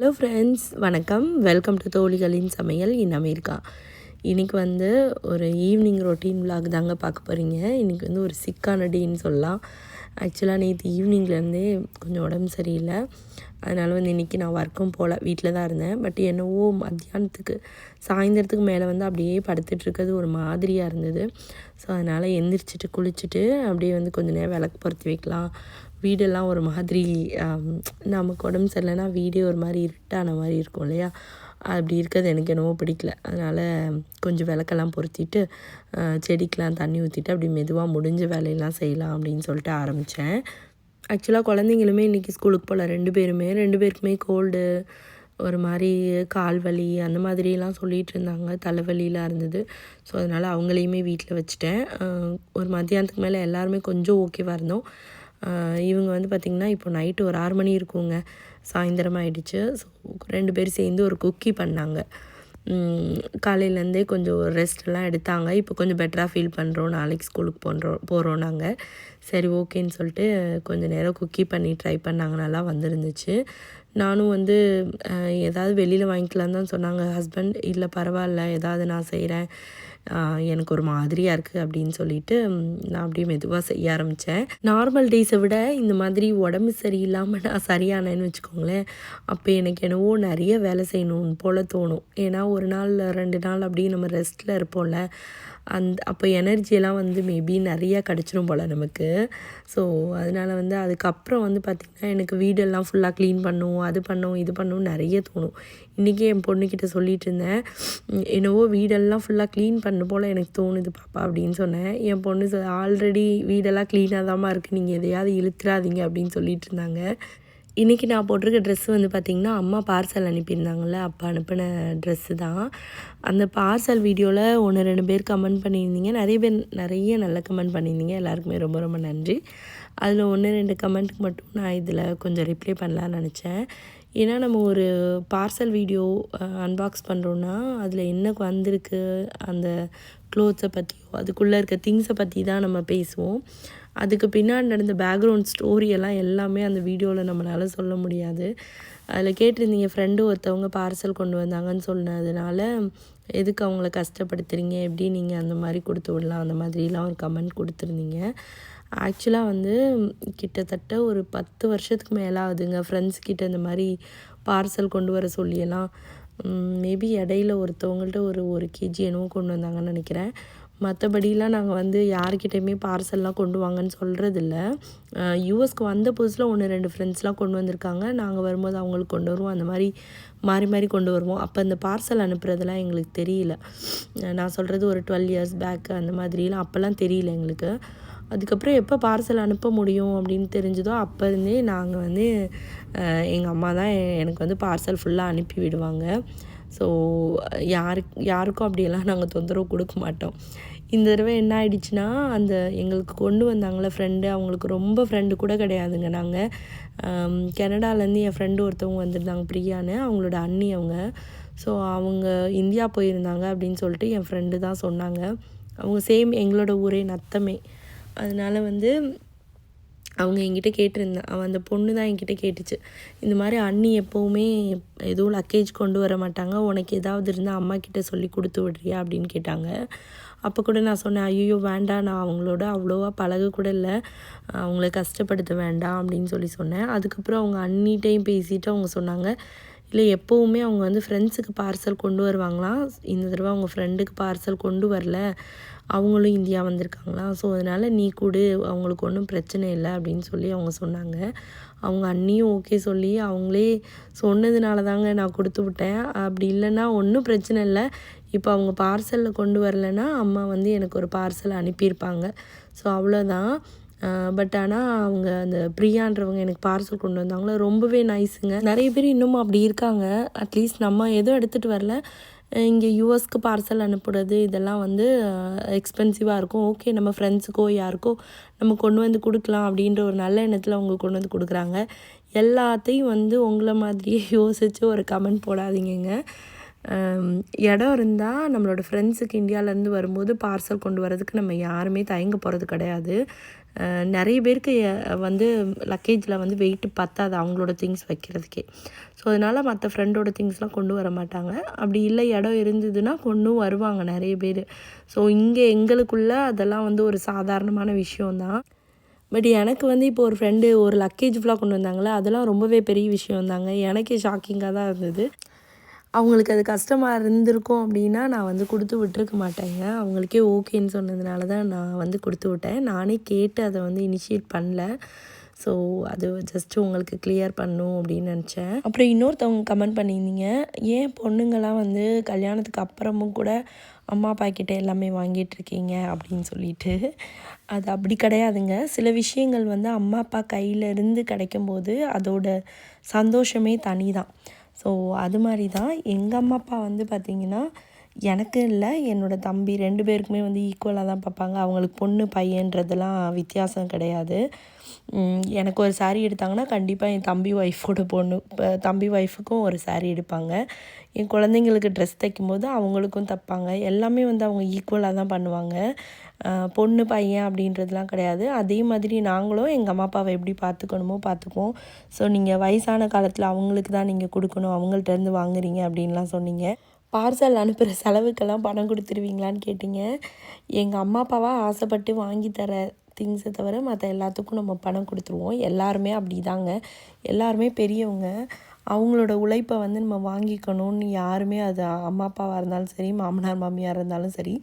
Hello friends வணக்கம். Welcome to தோழிகளின் சமையல். In America. இன்றைக்கி வந்து ஒரு ஈவினிங் ரொட்டீன் vlog தாங்க பார்க்க போகிறீங்க இன்றைக்கி வந்து ஒரு சிக்கான டேன்னு சொல்லலாம். ஆக்சுவலாக நேற்று ஈவினிங்லேருந்தே கொஞ்சம் உடம்பு சரியில்லை. அதனால் வந்து இன்றைக்கி நான் ஒர்க்கும் போகல வீட்டில் தான் இருந்தேன். பட் என்னவோ மத்தியானத்துக்கு சாயந்தரத்துக்கு மேலே வந்து அப்படியே படுத்துட்ருக்கிறது ஒரு மாதிரியாக இருந்தது. ஸோ அதனால் எந்திரிச்சிட்டு குளிச்சுட்டு அப்படியே வந்து கொஞ்சம் நேரம் விளக்கு பொருத்தி வைக்கலாம். வீடெல்லாம் ஒரு மாதிரி நமக்கு உடம்பு சரியில்லைன்னா வீடே ஒரு மாதிரி இருட்டான மாதிரி இருக்கும் இல்லையா? அப்படி இருக்கிறது எனக்கு என்னவோ பிடிக்கல. அதனால் கொஞ்சம் விளக்கெல்லாம் பொருத்திட்டு செடிக்கெலாம் தண்ணி ஊற்றிட்டு அப்படி மெதுவாக முடிஞ்ச வேலையெல்லாம் செய்யலாம் அப்படின்னு சொல்லிட்டு ஆரம்பித்தேன் ஆக்சுவலாக குழந்தைங்களுமே இன்றைக்கி ஸ்கூலுக்கு போகல. ரெண்டு பேருமே ரெண்டு பேருக்குமே கோல்டு ஒரு மாதிரி கால் வலி அந்த மாதிரிலாம் சொல்லிகிட்டு இருந்தாங்க. தலைவலிலாம் இருந்தது. ஸோ அதனால் அவங்களையுமே வீட்டில் வச்சுட்டேன். ஒரு மத்தியானத்துக்கு மேலே எல்லாருமே கொஞ்சம் ஓகேவாக இருந்தோம். இவங்க வந்து பார்த்திங்கன்னா இப்போ நைட்டு ஒரு ஆறு மணி இருக்குங்க. சாயந்தரம் ஆகிடுச்சு ஸோ ரெண்டு பேரும் சேர்ந்து ஒரு குக்கி பண்ணாங்க. காலையிலேருந்தே கொஞ்சம் ரெஸ்ட்லாம் எடுத்தாங்க. இப்போ கொஞ்சம் பெட்டராக ஃபீல் பண்ணுறோம் நாளைக்கு ஸ்கூலுக்கு போன்றோம் போகிறோம் நாங்கள் சரி ஓகேன்னு சொல்லிட்டு கொஞ்சம் நேரம் குக்கி பண்ணி ட்ரை பண்ணாங்க. நல்லா வந்துருந்துச்சு. நானும் வந்து ஏதாவது வெளியில் வாங்கிக்கலான்னு தான் சொன்னாங்க. ஹஸ்பண்ட் இல்லை பரவாயில்ல. ஏதாவது நான் செய்கிறேன் எனக்கு ஒரு மாதிரியாக இருக்குது அப்படின்னு சொல்லிட்டு நான் அப்படியே மெதுவாக செய்ய ஆரம்பித்தேன் நார்மல் டேஸை விட இந்த மாதிரி உடம்பு சரியில்லாமல் நான் சரியானேன்னு வச்சுக்கோங்களேன். அப்போ எனக்கு என்னவோ நிறைய வேலை செய்யணும் போல் தோணும். ஏன்னா ஒரு நாள் ரெண்டு நாள் அப்படியே நம்ம ரெஸ்ட்டில் இருப்போம்ல. அந்த அப்போ எனர்ஜியெல்லாம் வந்து மேபி நிறையா கிடச்சிரும் போல் நமக்கு. ஸோ அதனால் வந்து அதுக்கப்புறம் வந்து பார்த்திங்கன்னா எனக்கு வீடெல்லாம் ஃபுல்லாக க்ளீன் பண்ணும் அது பண்ணும் இது பண்ணும் நிறைய தோணும். இன்றைக்கி என் பொண்ணுக்கிட்ட சொல்லிட்டு இருந்தேன். என்னவோ வீடெல்லாம் ஃபுல்லாக க்ளீன் பண்ண போல் எனக்கு தோணுது பாப்பா அப்படின்னு சொன்னேன். என் பொண்ணு ஆல்ரெடி வீடெல்லாம் க்ளீனாக தாம்மா இருக்குது நீங்கள் எதையாவது இழுத்துறாதீங்க அப்படின்னு சொல்லிட்டு இருந்தாங்க. இன்றைக்கி நான் போட்டிருக்க ட்ரெஸ்ஸு வந்து பார்த்திங்கன்னா அம்மா பார்சல் அனுப்பியிருந்தாங்கள்ல அப்போ அனுப்பின ட்ரெஸ்ஸு தான். அந்த பார்சல் வீடியோவில் ஒன்று ரெண்டு பேர் கமெண்ட் பண்ணியிருந்தீங்க. நிறைய பேர் நிறைய நல்ல கமெண்ட் பண்ணியிருந்தீங்க. எல்லாருக்குமே ரொம்ப ரொம்ப நன்றி. அதில் ஒன்று ரெண்டு கமெண்ட்டுக்கு மட்டும் நான் இதில் கொஞ்சம் ரிப்ளை பண்ணலான்னு நினச்சேன். ஏன்னா நம்ம ஒரு பார்சல் வீடியோ அன்பாக்ஸ் பண்ணுறோன்னா அதில் என்ன வந்திருக்கு அந்த க்ளோத்ஸை பற்றியோ அதுக்குள்ளே இருக்க திங்ஸை பற்றி தான் நம்ம பேசுவோம். அதுக்கு பின்னாடி நடந்த பேக்ரவுண்ட் ஸ்டோரி எல்லாம் எல்லாமே அந்த வீடியோவில் நம்மளால சொல்ல முடியாது. அதில் கேட்டிருந்தீங்க ஃப்ரெண்டு ஒருத்தவங்க பார்சல் கொண்டு வந்தாங்கன்னு சொன்னதுனால எதுக்கு அவங்கள கஷ்டப்படுத்துறீங்க? எப்படி நீங்கள் அந்த மாதிரி கொடுத்து விடலாம்? அந்த மாதிரிலாம் ஒரு கமெண்ட் கொடுத்துருந்தீங்க. ஆக்சுவலாக வந்து கிட்டத்தட்ட ஒரு பத்து வருஷத்துக்கு மேலே ஆகுதுங்க ஃப்ரெண்ட்ஸ் கிட்ட இந்த மாதிரி பார்சல் கொண்டு வர சொல்லியெல்லாம். மேபி இடையில ஒருத்தவங்கள்ட்ட ஒரு ஒரு கேஜி என்னவோ கொண்டு வந்தாங்கன்னு நினைக்கிறேன். மற்றபடிலாம் நாங்கள் வந்து யார்கிட்டையுமே பார்சல்லாம் கொண்டு வாங்கன்னு சொல்கிறதில்ல யூஎஸ்க்கு வந்த புதுசில் ஒன்று ரெண்டு ஃப்ரெண்ட்ஸ்லாம் கொண்டு வந்திருக்காங்க. நாங்கள் வரும்போது அவங்களுக்கு கொண்டு வருவோம். அந்த மாதிரி மாறி மாறி கொண்டு வருவோம். அப்போ அந்த பார்சல் அனுப்புகிறதெல்லாம் எங்களுக்கு தெரியல. நான் சொல்கிறது ஒரு டுவெல் இயர்ஸ் பேக் அந்த மாதிரிலாம் அப்போல்லாம் தெரியல எங்களுக்கு. அதுக்கப்புறம் எப்போ பார்சல் அனுப்ப முடியும் அப்படின்னு தெரிஞ்சதோ அப்போ இருந்தே நாங்கள் வந்து எங்கள் அம்மா தான் எனக்கு வந்து பார்சல் ஃபுல்லாக அனுப்பி விடுவாங்க. ஸோ யாருக்கு யாருக்கும் அப்படியெல்லாம் நாங்கள் தொந்தரவு கொடுக்க மாட்டோம். இந்த தடவை என்ன ஆயிடுச்சுன்னா அந்த எங்களுக்கு கொண்டு வந்தாங்களே ஃப்ரெண்டு அவங்களுக்கு ரொம்ப ஃப்ரெண்டு கூட கிடையாதுங்க நாங்கள் கனடாலேருந்து என் ஃப்ரெண்டு ஒருத்தவங்க வந்திருந்தாங்க பிரியான்னு. அவங்களோட அண்ணி அவங்க. ஸோ அவங்க இந்தியா போயிருந்தாங்க அப்படின்னு சொல்லிட்டு என் ஃப்ரெண்டு தான் சொன்னாங்க. அவங்க சேம் எங்களோட ஊரே நத்தமே. அதனால் வந்து அவங்க என்கிட்ட கேட்டிருந்தேன். அவன் அந்த பொண்ணு தான் என்கிட்ட கேட்டுச்சு. இந்த மாதிரி அண்ணி எப்போவுமே எதுவும் லக்கேஜ் கொண்டு வர மாட்டாங்க. உனக்கு ஏதாவது இருந்தால் அம்மா கிட்ட சொல்லி கொடுத்து விட்றியா அப்படின்னு கேட்டாங்க. அப்போ கூட நான் சொன்னேன் ஐயோ வேண்டாம். நான் அவங்களோட அவ்வளோவா பழக கூட இல்லை. அவங்கள கஷ்டப்படுத்த வேண்டாம். அப்படின்னு சொல்லி சொன்னேன். அதுக்கப்புறம் அவங்க அண்ணிட்டையும் பேசிட்டு அவங்க சொன்னாங்க இல்லை எப்போவுமே அவங்க வந்து ஃப்ரெண்ட்ஸுக்கு பார்சல் கொண்டு வருவாங்களாம் இந்த தடவை அவங்க ஃப்ரெண்டுக்கு பார்சல் கொண்டு வரல. அவங்களும் இந்தியா வந்திருக்காங்களாம் ஸோ அதனால் நீ கொடு அவங்களுக்கு ஒன்றும் பிரச்சனை இல்லை அப்படின்னு சொல்லி அவங்க சொன்னாங்க. அவங்க அண்ணியும் ஓகே சொல்லி அவங்களே சொன்னதுனால தாங்க நான் கொடுத்து விட்டேன். அப்படி இல்லைன்னா ஒன்றும் பிரச்சனை இல்லை. இப்போ அவங்க பார்சலில் கொண்டு வரலைன்னா அம்மா வந்து எனக்கு ஒரு பார்சல் அனுப்பியிருப்பாங்க. ஸோ அவ்வளோதான் பட் ஆனால் அவங்க அந்த பிரியான்றவங்க எனக்கு பார்சல் கொண்டு வந்தாங்களோ ரொம்பவே நைஸுங்க நிறைய பேர் இன்னமும் அப்படி இருக்காங்க. அட்லீஸ்ட் நம்ம எதுவும் எடுத்துகிட்டு வரல. இங்கே யூஎஸ்க்கு பார்சல் அனுப்புறது இதெல்லாம் வந்து எக்ஸ்பென்சிவாக இருக்கும். ஓகே நம்ம ஃப்ரெண்ட்ஸுக்கோ யாருக்கோ நம்ம கொண்டு வந்து கொடுக்கலாம் அப்படின்ற ஒரு நல்ல எண்ணத்தில் அவங்க கொண்டு வந்து கொடுக்குறாங்க. எல்லாத்தையும் வந்து உங்களை மாதிரியே யோசித்து ஒரு கமெண்ட் போடாதீங்கங்க. இடம் இருந்தால் நம்மளோட ஃப்ரெண்ட்ஸுக்கு இந்தியாவிலேருந்து வரும்போது பார்சல் கொண்டு வரதுக்கு நம்ம யாருமே தயங்க போகிறது கிடையாது. நிறைய பேருக்கு வந்து லக்கேஜில் வந்து வெயிட்டு பத்தாது அவங்களோட திங்ஸ் வைக்கிறதுக்கே. ஸோ அதனால் மற்ற ஃப்ரெண்டோட திங்ஸ்லாம் கொண்டு வர மாட்டாங்க. அப்படி இல்லை இடம் இருந்ததுன்னா கொண்டும் வருவாங்க நிறைய பேர். ஸோ இங்கே எங்களுக்குள்ள அதெல்லாம் வந்து ஒரு சாதாரணமான விஷயந்தான் பட் எனக்கு வந்து இப்போ ஒரு ஃப்ரெண்டு ஒரு லக்கேஜ் ஃபுல்லாக கொண்டு வந்தாங்களே அதெல்லாம் ரொம்பவே பெரிய விஷயம் தாங்க எனக்கே ஷாக்கிங்காக தான் இருந்தது. அவங்களுக்கு அது கஷ்டமாக இருந்திருக்கும் அப்படின்னா நான் வந்து கொடுத்து விட்டுருக்க மாட்டேங்க. அவங்களுக்கே ஓகேன்னு சொன்னதுனால தான் நான் வந்து கொடுத்து விட்டேன். நானே கேட்டு அதை வந்து இனிஷியேட் பண்ணல. ஸோ அது ஜஸ்ட்டு உங்களுக்கு கிளியர் பண்ணும் அப்படின்னு நினச்சேன். அப்புறம் இன்னொருத்தவங்க கமெண்ட் பண்ணியிருந்தீங்க. ஏன் பொண்ணுங்கள்லாம் வந்து கல்யாணத்துக்கு அப்புறமும் கூட அம்மா அப்பா கிட்டே எல்லாமே வாங்கிட்டு இருக்கீங்க அப்படின்னு சொல்லிட்டு. அது அப்படி கிடையாதுங்க. சில விஷயங்கள் வந்து அம்மா அப்பா கையிலேருந்து கிடைக்கும்போது அதோட சந்தோஷமே தனி தான் ஸோ அது மாதிரி தான் எங்கள் அம்மா அப்பா வந்து பார்த்திங்கன்னா எனக்கு இல்லை என்னோடய தம்பி ரெண்டு பேருக்குமே வந்து ஈக்குவலாக தான் பார்ப்பாங்க. அவங்களுக்கு பொண்ணு பையன்றதெல்லாம் வித்தியாசம் கிடையாது. எனக்கு ஒரு சாரீ எடுத்தாங்கன்னா கண்டிப்பாக என் தம்பி ஒய்ஃபோட பொண்ணு தம்பி ஒய்ஃபுக்கும் ஒரு சாரீ எடுப்பாங்க. என் குழந்தைங்களுக்கு ட்ரெஸ் தைக்கும்போது அவங்களுக்கும் தைப்பாங்க. எல்லாமே வந்து அவங்க ஈக்குவலாக தான் பண்ணுவாங்க. பொண்ணு பையன் அப்படின்றதுலாம் கிடையாது. அதே மாதிரி நாங்களும் எங்கள் அம்மா அப்பாவை எப்படி பார்த்துக்கணுமோ பார்த்துக்குவோம். ஸோ நீங்கள் வயசான காலத்தில் அவங்களுக்கு தான் நீங்கள் கொடுக்கணும். அவங்கள்ட்டேருந்து வாங்குறீங்க அப்படின்லாம் சொன்னீங்க. பார்சல் அனுப்புகிற செலவுக்கெல்லாம் பணம் கொடுத்துருவீங்களான்னு கேட்டிங்க. எங்கள் அம்மா அப்பாவாக ஆசைப்பட்டு வாங்கி தர திங்ஸை தவிர மற்ற எல்லாத்துக்கும் நம்ம பணம் கொடுத்துருவோம். எல்லாருமே அப்படி தாங்க எல்லாருமே பெரியவங்க. அவங்களோட உழைப்பை வந்து நம்ம வாங்கிக்கணும்னு யாருமே அது அம்மா அப்பாவாக இருந்தாலும் சரி மாமனார் மாமியார் இருந்தாலும் சரி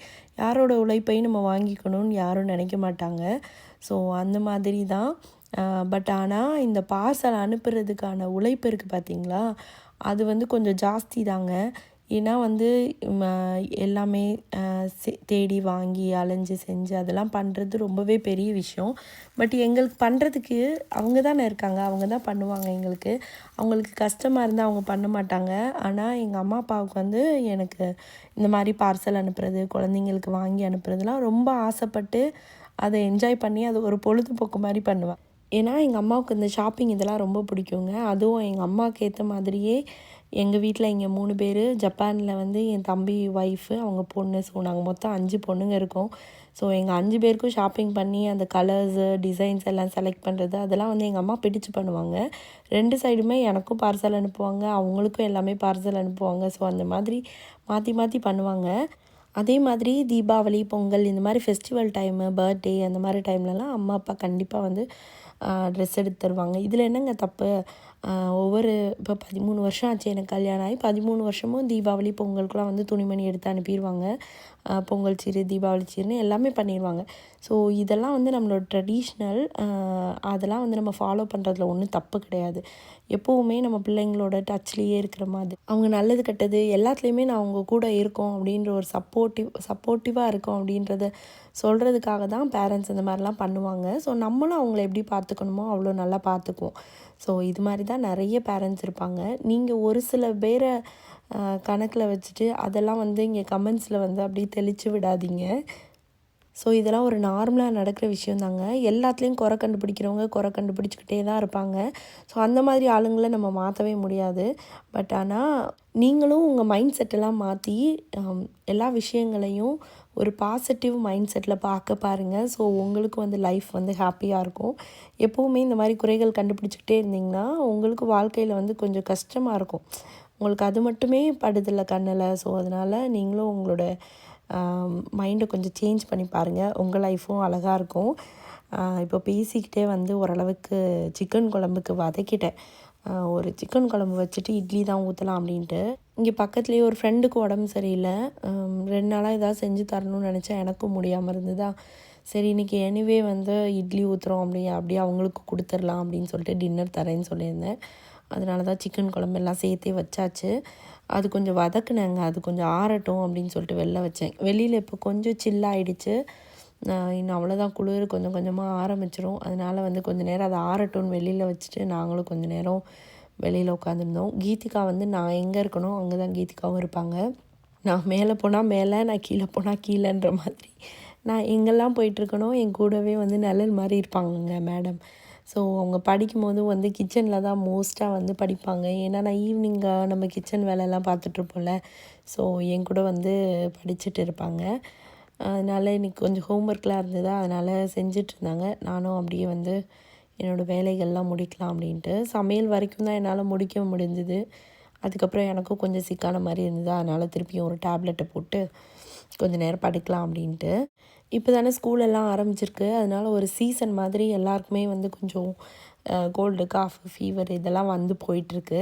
யாரோட உழைப்பையும் நம்ம வாங்கிக்கணும்னு யாரும் நினைக்க மாட்டாங்க. ஸோ அந்த மாதிரி தான் பட் ஆனால் இந்த பார்சல் அனுப்புறதுக்கான உழைப்பு இருக்குது பார்த்தீங்களா அது வந்து கொஞ்சம் ஜாஸ்தி தாங்க ஏன்னா வந்து ம, எல்லாமே தேடி வாங்கி அலைஞ்சு செஞ்சு அதெல்லாம் பண்ணுறது ரொம்பவே பெரிய விஷயம். பட் எங்களுக்கு பண்ணுறதுக்கு அவங்க தானே இருக்காங்க. அவங்க தான் பண்ணுவாங்க எங்களுக்கு. அவங்களுக்கு கஷ்டமாக இருந்தால் அவங்க பண்ண மாட்டாங்க. ஆனால் எங்கள் அம்மா அப்பாவுக்கு வந்து எனக்கு இந்த மாதிரி பார்சல் அனுப்புறது குழந்தைங்களுக்கு வாங்கி அனுப்புறதுலாம் ரொம்ப ஆசைப்பட்டு அதை என்ஜாய் பண்ணி அது ஒரு பொழுதுபோக்கு மாதிரி பண்ணுவேன். ஏன்னா எங்கள் அம்மாவுக்கு இந்த ஷாப்பிங் இதெல்லாம் ரொம்ப பிடிக்குங்க. அதுவும் எங்கள் அம்மாவுக்கு ஏற்ற மாதிரியே எங்கள் வீட்டில் இங்கே மூணு பேர் ஜப்பானில் வந்து என் தம்பி ஒய்ஃபு அவங்க பொண்ணு ஸோ நாங்கள் மொத்தம் அஞ்சு பொண்ணுங்க இருக்கோம். ஸோ எங்கள் அஞ்சு பேருக்கும் ஷாப்பிங் பண்ணி அந்த கலர்ஸு டிசைன்ஸ் எல்லாம் செலக்ட் பண்ணுறது அதெல்லாம் வந்து எங்கள் அம்மா பிடிச்சு பண்ணுவாங்க. ரெண்டு சைடுமே எனக்கும் பார்சல் அனுப்புவாங்க அவங்களுக்கும் எல்லாமே பார்சல் அனுப்புவாங்க. ஸோ அந்த மாதிரி மாற்றி மாற்றி பண்ணுவாங்க. அதே மாதிரி தீபாவளி பொங்கல் இந்த மாதிரி ஃபெஸ்டிவல் டைமு பர்த்டே அந்த மாதிரி டைம்லலாம் அம்மா அப்பா கண்டிப்பாக வந்து ட்ரெஸ் எடுத்து தருவாங்க. இதில் என்னங்க தப்பு? ஒவ்வொரு இப்போ பதிமூணு வருஷம் ஆச்சு எனக்கு கல்யாணம் ஆகி. பதிமூணு வருஷமும் தீபாவளி பொங்கலுக்குலாம் வந்து துணிமணி எடுத்து அனுப்பிடுவாங்க பொங்கல் சீர் தீபாவளி சீருன்னு எல்லாமே பண்ணிடுவாங்க ஸோ இதெல்லாம் வந்து நம்மளோட ட்ரெடிஷ்னல் அதெல்லாம் வந்து நம்ம ஃபாலோ பண்ணுறதுல ஒன்றும் தப்பு கிடையாது. எப்போவுமே நம்ம பிள்ளைங்களோட டச்லேயே இருக்கிற மாதிரி. அவங்க நல்லது கெட்டது எல்லாத்துலேயுமே நான் அவங்க கூட இருக்கோம் அப்படின்ற ஒரு சப்போர்ட்டிவ் சப்போர்ட்டிவாக இருக்கோம் அப்படின்றத சொல்கிறதுக்காக தான் பேரண்ட்ஸ் இந்த மாதிரிலாம் பண்ணுவாங்க. ஸோ நம்மளும் அவங்கள எப்படி பார்த்துக்கணுமோ அவ்வளோ நல்லா பார்த்துக்குவோம். ஸோ இது மாதிரி தான் நிறைய பேரண்ட்ஸ் இருப்பாங்க. நீங்கள் ஒரு சில பேரை கணக்கில் வச்சுட்டு அதெல்லாம் வந்து இங்கே கமெண்ட்ஸில் வந்து அப்படியே தெளித்து விடாதீங்க. ஸோ இதெல்லாம் ஒரு நார்மலாக நடக்கிற விஷயம் தாங்க எல்லாத்துலேயும் குறை கண்டுபிடிக்கிறவங்க குறை கண்டுபிடிச்சிக்கிட்டே தான் இருப்பாங்க. ஸோ அந்த மாதிரி ஆளுங்களை நம்ம மாற்றவே முடியாது. பட் ஆனால் நீங்களும் உங்கள் மைண்ட் செட்டெல்லாம் மாற்றி எல்லா விஷயங்களையும் ஒரு பாசிட்டிவ் மைண்ட் செட்டில் பார்க்க பாருங்கள் ஸோ உங்களுக்கு வந்து லைஃப் வந்து ஹாப்பியாக இருக்கும். எப்போவுமே இந்த மாதிரி குறைகள் கண்டுபிடிச்சிக்கிட்டே இருந்தீங்கன்னா உங்களுக்கு வாழ்க்கையில் வந்து கொஞ்சம் கஷ்டமாக இருக்கும். உங்களுக்கு அது மட்டுமே படுதில்லை கண்ணில். ஸோ அதனால் நீங்களும் உங்களோட மைண்டை கொஞ்சம் சேஞ்ச் பண்ணி பாருங்கள் உங்கள் லைஃப்பும் அழகாக இருக்கும். இப்போ பேசிக்கிட்டே வந்து ஓரளவுக்கு சிக்கன் குழம்புக்கு வதக்கிட்டேன். ஒரு சிக்கன் குழம்பு வச்சுட்டு இட்லி தான் ஊற்றலாம் அப்படின்ட்டு. இங்கே பக்கத்துலேயே ஒரு ஃப்ரெண்டுக்கு உடம்பு சரியில்லை. ரெண்டு நாளாக ஏதாவது செஞ்சு தரணும்னு நினச்சேன். எனக்கும் முடியாமல் இருந்ததா? சரி இன்றைக்கி எனிவே வந்து இட்லி ஊற்றுறோம் அப்படி அப்படியே அவங்களுக்கு கொடுத்துடலாம் அப்படின்னு சொல்லிட்டு டின்னர் தரேன்னு சொல்லியிருந்தேன். அதனால தான் சிக்கன் குழம்பு எல்லாம் சேர்த்தே வச்சாச்சு. அது கொஞ்சம் வதக்குனேங்க. அது கொஞ்சம் ஆறட்டும் அப்படின்னு சொல்லிட்டு வெளில வச்சேன். வெளியில் இப்போ கொஞ்சம் சில்லாயிடுச்சு நான் இன்னும் அவ்வளோதான் குளிர் கொஞ்சம் கொஞ்சமாக ஆரம்பிச்சிரும். அதனால் வந்து கொஞ்சம் நேரம் அதை ஆறட்டும்னு வெளியில் வச்சுட்டு நாங்களும் கொஞ்சம் நேரம் வெளியில் உட்காந்துருந்தோம் கீதிகா வந்து நான் எங்கே இருக்கணும் அங்கே தான் கீதிகாவும் இருப்பாங்க. நான் மேலே போனால் மேலே நான் கீழே போனால் கீழேன்ற மாதிரி. நான் எங்கெல்லாம் போயிட்டுருக்கனோ என் கூடவே வந்து நிழல் மாதிரி இருப்பாங்கங்க மேடம் ஸோ அவங்க படிக்கும்போது வந்து கிச்சனில் தான் மோஸ்ட்டாக வந்து படிப்பாங்க. ஏன்னா நான் ஈவினிங்காக நம்ம கிச்சன் வேலையெல்லாம் பார்த்துட்ருப்போம்ல ஸோ என் கூட வந்து படிச்சுட்டு இருப்பாங்க. அதனால் இன்றைக்கி கொஞ்சம் ஹோம்ஒர்க்லாம் இருந்தது அதனால் செஞ்சிட்ருந்தாங்க நானும் அப்படியே வந்து என்னோடய வேலைகள்லாம் முடிக்கலாம் அப்படின்ட்டு. சமையல் வரைக்கும் தான் என்னால் முடிக்க முடிஞ்சுது. அதுக்கப்புறம் எனக்கும் கொஞ்சம் சிக்கான மாதிரி இருந்தது அதனால் திருப்பியும் ஒரு டேப்லெட்டை போட்டு கொஞ்சம் நேரம் படிக்கலாம் அப்படின்ட்டு. இப்போ தானே ஸ்கூல் எல்லாம் ஆரம்பிச்சிருக்கு. அதனால் ஒரு சீசன் மாதிரி எல்லாருக்குமே வந்து கொஞ்சம் கோல்டு காஃப் ஃபீவர் இதெல்லாம் வந்து போயிட்டுருக்கு.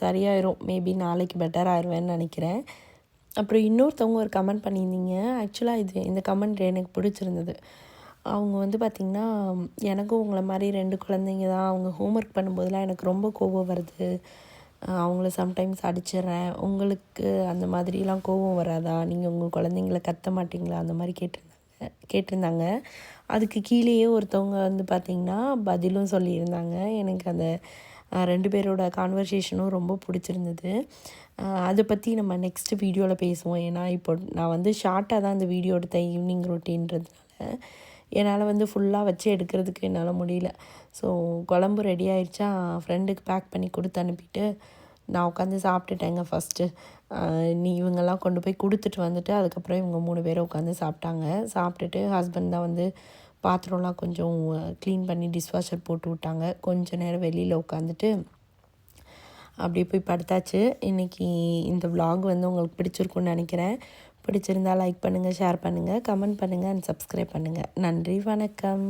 சரியாயிரும். மேபி நாளைக்கு பெட்டர் ஆயிடுவேன்னு நினைக்கிறேன். அப்புறம் இன்னொருத்தவங்க ஒரு கமெண்ட் பண்ணியிருந்தீங்க. ஆக்சுவலாக இது இந்த கமெண்ட் எனக்கு பிடிச்சிருந்தது. அவங்க வந்து பார்த்திங்கன்னா எனக்கும் உங்களை மாதிரி ரெண்டு குழந்தைங்க தான். அவங்க ஹோம்ஒர்க் பண்ணும்போதெல்லாம் எனக்கு ரொம்ப கோபம் வருது. அவங்கள சம்டைம்ஸ் அடிச்சிடுறேன். உங்களுக்கு அந்த மாதிரிலாம் கோபம் வராதா? நீங்கள் உங்கள் குழந்தைங்கள கத்த மாட்டிங்களா? அந்த மாதிரி கேட்டிருந்தாங்க. கேட்டிருந்தாங்க. அதுக்கு கீழேயே ஒருத்தவங்க வந்து பார்த்திங்கன்னா பதிலும் சொல்லியிருந்தாங்க. எனக்கு அந்த ரெண்டு பேரோட கான்வர்சேஷனும் ரொம்ப பிடிச்சிருந்தது. அதை பற்றி நம்ம நெக்ஸ்ட் வீடியோவில் பேசுவோம். ஏன்னா இப்போ நான் வந்து ஷார்ட்டாக தான் அந்த வீடியோ எடுத்தேன் ஈவினிங் ரொட்டீன்றதுனால என்னால் வந்து ஃபுல்லாக வச்சு எடுக்கிறதுக்கு என்னால் முடியல. ஸோ குழம்பு ரெடி ஆயிடுச்சா ஃப்ரெண்டுக்கு பேக் பண்ணி கொடுத்து அனுப்பிட்டு நான் உட்காந்து சாப்பிட்டுட்டேங்க ஃபஸ்ட்டு நீ இவங்கெல்லாம் கொண்டு போய் கொடுத்துட்டு வந்துட்டு அதுக்கப்புறம் இவங்க மூணு பேரும் உட்காந்து சாப்பிட்டாங்க. சாப்பிட்டுட்டு ஹஸ்பண்ட் தான் வந்து பாத்திரம்லாம் கொஞ்சம் க்ளீன் பண்ணி டிஷ்வாஷர் போட்டு விட்டாங்க. கொஞ்சம் நேரம் வெளியில் உட்காந்துட்டு அப்படியே போய் படுத்தாச்சு. இன்றைக்கி இந்த விலாக் வந்து உங்களுக்கு பிடிச்சிருக்குன்னு நினைக்கிறேன். பிடிச்சிருந்தால் லைக் பண்ணுங்கள் ஷேர் பண்ணுங்கள் கமெண்ட் பண்ணுங்கள் அண்ட் சப்ஸ்கிரைப் பண்ணுங்கள் நன்றி வணக்கம்.